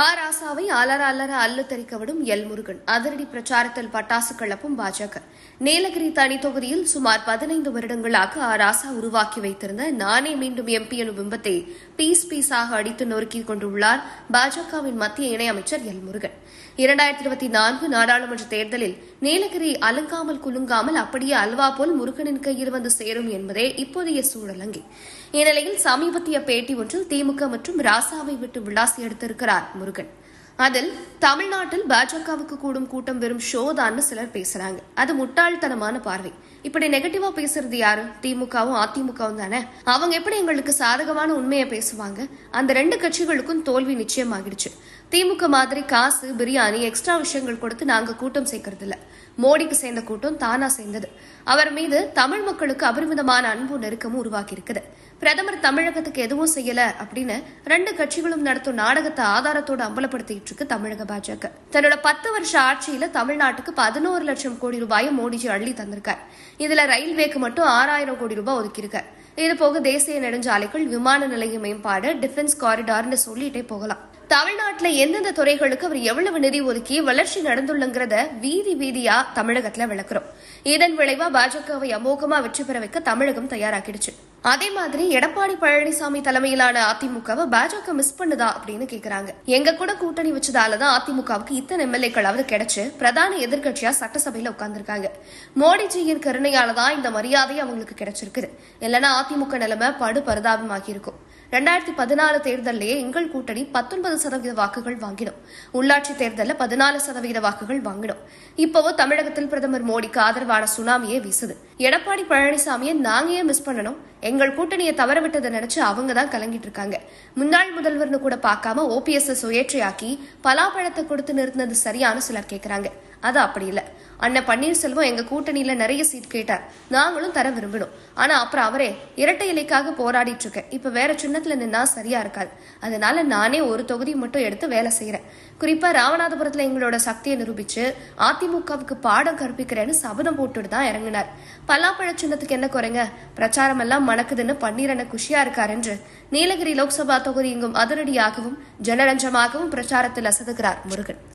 ஆ ராசாவை அலற அலற அல்லு தெறிக்க விடும் எல் முருகன். அதிரடி பிரச்சாரத்தில் பட்டாசு கிளப்பும் பாஜக. நீலகிரி தனி தொகுதியில் சுமார் பதினைந்து வருடங்களாக ஆ ராசா உருவாக்கி வைத்திருந்த நானே மீண்டும் எம்பி எனும் பிம்பத்தை பீஸ் பீஸாக அடித்து நொறுக்கிக் கொண்டுள்ளார் பாஜகவின் மத்திய இணையமைச்சர் எல் முருகன். இரண்டாயிரத்தி இருபத்தி நான்கு நாடாளுமன்ற தேர்தலில் நீலகிரி அலுங்காமல் குலுங்காமல் அப்படியே அல்வா போல் முருகனின் கையில் வந்து சேரும் என்பதே இப்போதைய சூழலங்கி. இந்நிலையில் சமீபத்திய பேட்டி ஒன்றில் திமுக மற்றும் ராசாவை விட்டு விளாசி எடுத்திருக்கிறார் முருகன். அதில் தமிழ்நாட்டில் பாஜகவுக்கு கூடும் கூட்டம் வெறும் ஷோ சிலர் பேசுறாங்க. அது முட்டாள்தனமான பார்வை. இப்படி நெகட்டிவா பேசுறது யாரு? திமுகவும் அதிமுகவும் தானே? அவங்க எப்படி எங்களுக்கு சாதகமான உண்மையை பேசுவாங்க? அந்த ரெண்டு கட்சிகளுக்கும் தோல்வி நிச்சயமாகிடுச்சு. திமுக மாதிரி காசு பிரியாணி எக்ஸ்ட்ரா விஷயங்கள் கொடுத்து நாங்க கூட்டம் சேர்க்கறது இல்ல மோடிக்கு சேர்ந்த கூட்டம் தானா சேர்ந்தது. அவர் மீது தமிழ் மக்களுக்கு அபரிமிதமான அன்பு நெருக்கமும் உருவாக்கி இருக்குது பிரதமர் தமிழகத்துக்கு எதுவும் செய்யல அப்படின்னு ரெண்டு கட்சிகளும் நடத்தும் நாடகத்தை ஆதாரத்தோடு அம்பலப்படுத்திட்டு இருக்கு தமிழக பாஜக. தன்னோட பத்து வருஷ ஆட்சியில தமிழ்நாட்டுக்கு பதினோரு லட்சம் கோடி ரூபாயை மோடிஜி அள்ளி தந்திருக்கார். இதுல ரயில்வேக்கு மட்டும் ஆறாயிரம் கோடி ரூபாய் ஒதுக்கியிருக்கார். இது போக தேசிய நெடுஞ்சாலைகள் விமான நிலைய மேம்பாடு டிஃபென்ஸ் காரிடார்னு சொல்லிட்டே போகலாம். தமிழ்நாட்டில் எந்தெந்த துறைகளுக்கு அவர் எவ்வளவு நிதி ஒதுக்கி வளர்ச்சி நடந்துள்ளங்கிறத வீதி வீதியா தமிழகத்துல விளக்குறோம். இதன் விளைவா பாஜகவை அமோகமா வெற்றி பெற வைக்க தமிழகம் தயாராக்கிடுச்சு அதே மாதிரி எடப்பாடி பழனிசாமி தலைமையிலான அதிமுகவை பாஜக மிஸ் பண்ணுதா அப்படின்னு கேக்குறாங்க. எங்க கூட கூட்டணி வச்சதாலதான் அதிமுகவுக்கு இத்தனை எம்எல்ஏக்களாவது கிடைச்சு பிரதான எதிர்கட்சியா சட்டசபையில உட்கார்ந்துருக்காங்க. மோடிஜியின் கருணையாலதான் இந்த மரியாதை அவங்களுக்கு கிடைச்சிருக்குது. இல்லைன்னா அதிமுக நிலைமை படு பரிதாபமாகி இருக்கும் ரெண்டாயிரத்தி பதினாலு தேர்தலிலேயே எங்கள் கூட்டணி பத்தொன்பது சதவீத வாக்குகள் வாங்கிடும். உள்ளாட்சி தேர்தலில் பதினாலு சதவீத வாக்குகள் வாங்கிடும். இப்போவோ தமிழகத்தில் பிரதமர் மோடிக்கு ஆதரவான சுனாமியே வீசுது. எடப்பாடி பழனிசாமியை நாங்க ஏன் மிஸ் பண்ணணும்? எங்கள் கூட்டணியை தவற விட்டதை நினைச்சு அவங்க தான் கலங்கிட்டு இருக்காங்க. முன்னாள் முதல்வர்னு கூட பார்க்காம ஓபிஎஸ் சுயேற்றையாக்கி பலாப்பழத்தை கொடுத்து நிறுத்தினது சரியான சிலர் கேட்கறாங்க அது அப்படி இல்ல. அண்ணன் பன்னீர்செல்வம் எங்க கூட்டணியில நிறைய சீட் கேட்டார். நாங்களும் தர விரும்பணும். ஆனா அப்புறம் அவரே இரட்டை இலைக்காக போராடிட்டு இருக்கேன். இப்ப வேற சின்னத்துல நின்னா சரியா இருக்காது. அதனால நானே ஒரு தொகுதி மட்டும் எடுத்து வேலை செய்யறேன் குறிப்பா ராமநாதபுரத்துல எங்களோட சக்தியை நிரூபிச்சு அதிமுகவுக்கு பாடம் கற்பிக்கிறேன்னு சபதம் போட்டுட்டு தான் இறங்கினார். பல்லாப்பழ சின்னத்துக்கு என்ன குறைங்க? பிரச்சாரம் எல்லாம் மணக்குதுன்னு பன்னீரன குஷியா இருக்கார் என்று நீலகிரி லோக்சபா தொகுதி எங்கும் அதிரடியாகவும் ஜனரஞ்சமாகவும் பிரச்சாரத்தில் அசதுகிறார் முருகன்.